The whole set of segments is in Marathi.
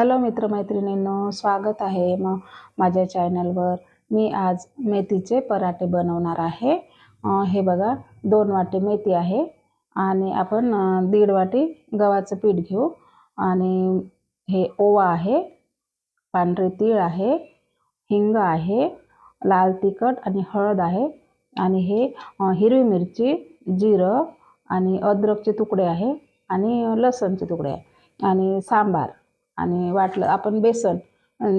हॅलो मित्रमैत्रिणींनो स्वागत आहे मग माझ्या चॅनलवर. मी आज मेथीचे पराठे बनवणार आहे. हे बघा दोन वाटी मेथी आहे आणि आपण दीड वाटी गव्हाचं पीठ घेऊ आणि हे ओवा आहे पांढरे तीळ आहे हिंग आहे लाल तिखट आणि हळद आहे आणि हे हिरवी मिरची जिरं आणि अद्रकचे तुकडे आहे आणि लसणचे तुकडे आहे आणि सांबार. आणि वाटलं आपण बेसन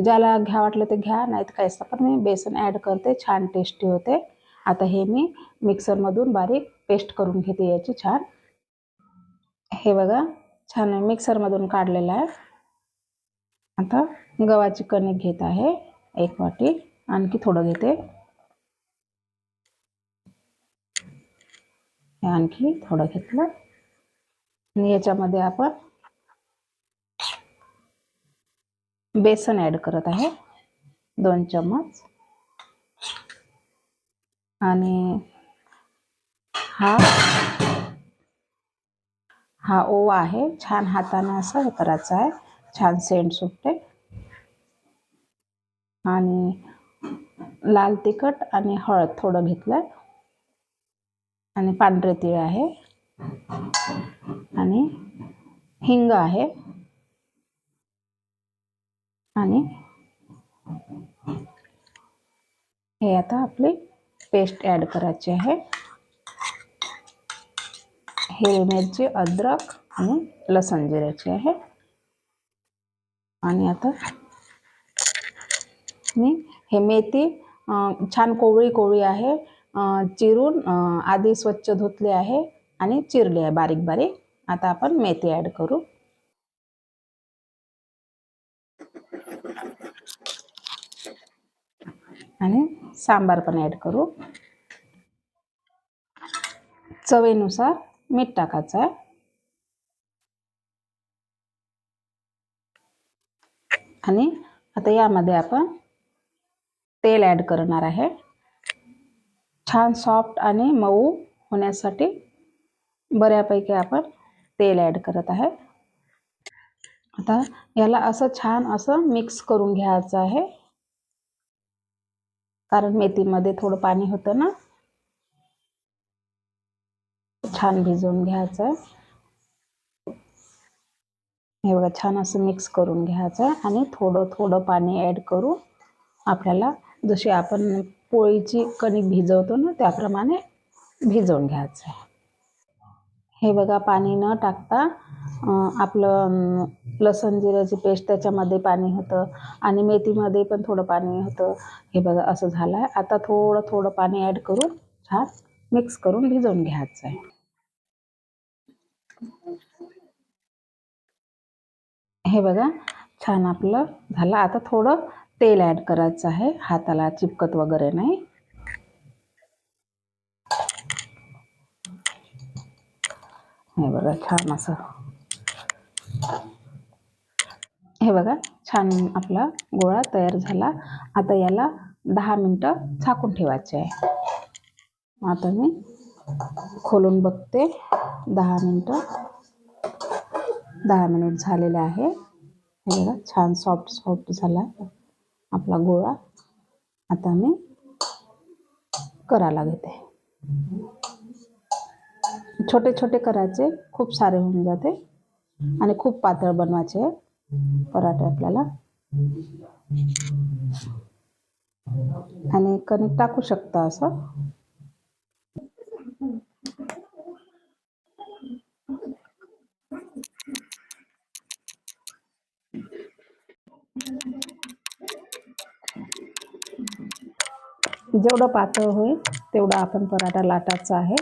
ज्याला घ्या वाटलं ते घ्या नाही तर काहीच पण मी बेसन ॲड करते छान टेस्टी होते. आता हे मी मिक्सरमधून बारीक पेस्ट करून घेते याची छान. हे बघा छान मिक्सरमधून काढलेलं आहे. आता गव्हाची कणिक घेत आहे एक वाटी. आणखी थोडं घेते. हे आणखी थोडं घेतलं. आणि याच्यामध्ये आपण बेसन ॲड करत आहे. दोन चम्मच. आणि हा हा ओवा आहे. छान हाताने असं हे करायचं आहे. छान सेंट सुटते. आणि लाल तिखट आणि हळद थोडं घेतलंय. आणि पांढरे तीळ आहे. आणि हिंग आहे. आणि हे आता आपली पेस्ट ॲड करायची आहे. हिरवी मिरची अद्रक आणि लसण जिऱ्याची आहे. आणि आता मी हे मेथी छान कोवळी कोवळी आहे. चिरून आधी स्वच्छ धुतली आहे आणि चिरली आहे बारीक बारीक. आता आपण मेथी ॲड करू. आणि सांबार पण ॲड करू. चवीनुसार मीठ टाकायचं आहे. आणि आता यामध्ये आपण तेल ॲड करणार आहे. छान सॉफ्ट आणि मऊ होण्यासाठी बऱ्यापैकी आपण तेल ॲड करत आहे. आता याला असं छान असं मिक्स करून घ्यायचं आहे. कारण मेथीमध्ये थोडं पाणी होतं ना. छान भिजवून घ्यायचं. आहे हे बघा छान असं मिक्स करून घ्यायचं आहे आणि थोडं थोडं पाणी ॲड करू आपल्याला जशी आपण पोळीची कणिक भिजवतो ना त्याप्रमाणे भिजवून घ्यायचं आहे. हे बघा पाणी न टाकता आपलं लसण जिऱ्याची पेस्ट त्याच्यामध्ये पाणी होतं आणि मेथीमध्ये पण थोडं पाणी होतं. हे बघा असं झालं आहे आता थोडं थोडं पाणी ॲड करून छान मिक्स करून भिजवून घ्यायचं आहे. हे बघा छान आपलं झालं. आता थोडं तेल ॲड करायचं आहे. हाताला चिपकत वगैरे नाही. हे बघा छान असं. हे बघा छान आपला गोळा तयार झाला. आता याला दहा मिनटं झाकून ठेवायचे आहे. आता मी खोलून बघते. दहा मिनटं. दहा मिनिट झालेले आहे. हे बघा छान सॉफ्ट सॉफ्ट झाला आपला गोळा. आता मी करायला घेते. छोटे छोटे करायचे खूप सारे होऊन जाते. आणि खूप पातळ बनवायचे पराठे आपल्याला. आणि कणिक टाकू शकता असं. जेवढं पातळ होईल तेवढा आपण पराठा लाटायचा आहे.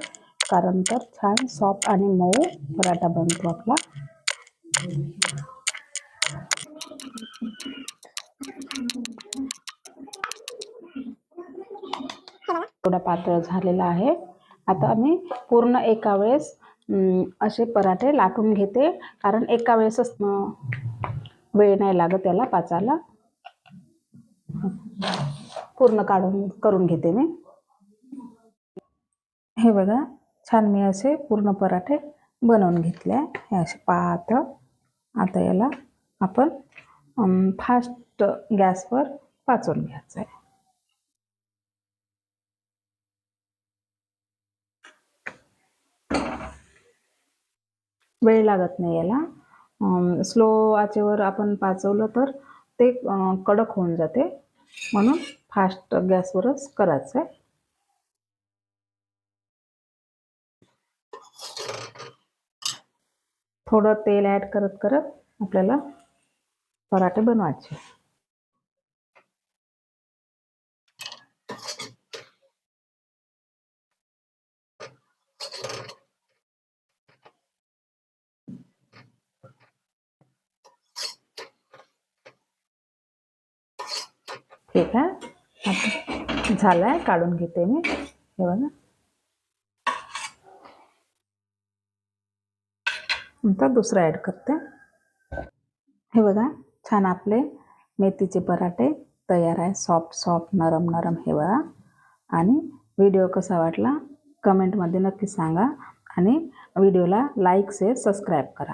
कारण तर छान सॉफ्ट आणि मऊ पराठा बनतो आपला. थोडा पातळ झालेला आहे. आता मी पूर्ण एका वेळेस असे पराठे लाटून घेते. कारण एका वेळेसच वेळ नाही लागत त्याला पाचायला. पूर्ण काढून करून घेते मी. हे बघा छान मी असे पूर्ण पराठे बनवून घेतले हे असे पातळ आता याला आपण फास्ट गॅसवर पाचवून घ्यायचं आहे वेळ लागत नाही याला. स्लो आचेवर आपण पाचवलं तर ते कडक होऊन जाते. म्हणून फास्ट गॅसवरच करायचं आहे थोडं तेल ॲड करत करत आपल्याला पराठे बनवायचे. ठीक आहे झालं आहे काढून घेते मी. हे बघा. नंतर दुसरं ॲड करते. हे बघा छान आपले मेथीचे पराठे तयार आहे. सॉफ्ट सॉफ्ट नरम नरम हे बघा. आणि व्हिडिओ कसा वाटला कमेंटमध्ये नक्की सांगा. आणि व्हिडिओला लाईक शेअर सबस्क्राईब करा.